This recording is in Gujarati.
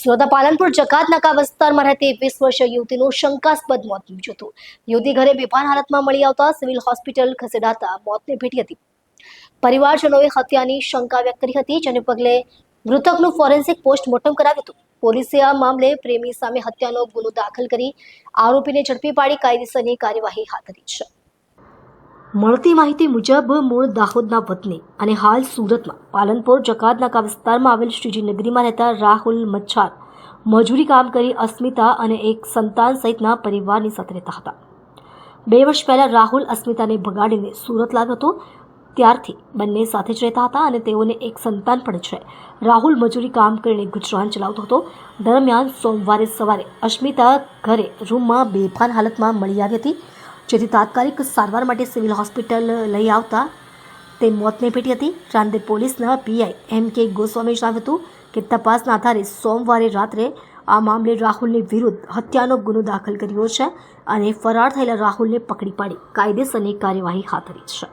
સુરત પાલનપુર જકાત નાકા વિસ્તારમાં રહેતી વીસ વર્ષીય યુવતીનું શંકાસ્પદ મોત નીપજ્યું હતું. યુવતી ઘરે બેભાન હાલતમાં મળી આવતા સિવિલ હોસ્પિટલ ખસેડાતા મોતને ભેટી હતી. પરિવારજનોએ હત્યાની શંકા વ્યક્ત કરી હતી, જેને પગલે મૃતકનું ફોરેન્સિક પોસ્ટમોર્ટમ કરાવ્યું હતું. પોલીસે આ મામલે પ્રેમી સામે હત્યાનો ગુનો દાખલ કરી આરોપીને ઝડપી પાડી કાયદેસરની કાર્યવાહી હાથ ધરી છે. મળતી માહિતી મુજબ મૂળ દાહોદના વતની અને હાલ સુરતમાં પાલનપુર જકાતનાકા વિસ્તારમાં આવેલ શ્રીજી નગરીમાં રહેતા રાહુલ મચ્છાર મજૂરી કામ કરી અસ્મિતા અને એક સંતાન સહિતના પરિવારની સાથે રહેતા હતા. બે વર્ષ પહેલાં રાહુલ અસ્મિતાને ભગાડીને સુરત લાવ્યો હતો. ત્યારથી બંને સાથે જ રહેતા હતા અને તેઓને એક સંતાન પણ છે. રાહુલ મજૂરી કામ કરીને ગુજરાન ચલાવતો હતો. દરમિયાન સોમવારે સવારે અસ્મિતા ઘરે રૂમમાં બેભાન હાલતમાં મળી આવી હતી. જેથી તાત્કાલિક સારવાર માટે સિવિલ હોસ્પિટલ લઈ આવતા તે મોતને ભેટી હતી. રાંદેર પોલીસના પીઆઈ એમ કે ગોસ્વામી જણાવ્યું હતું કે તપાસના આધારે સોમવારે રાત્રે આ મામલે રાહુલની વિરુદ્ધ હત્યાનો ગુનો દાખલ કર્યો છે અને ફરાર થયેલા રાહુલને પકડી પાડી. કાયદેસરની કાર્યવાહી હાથ ધરી છે.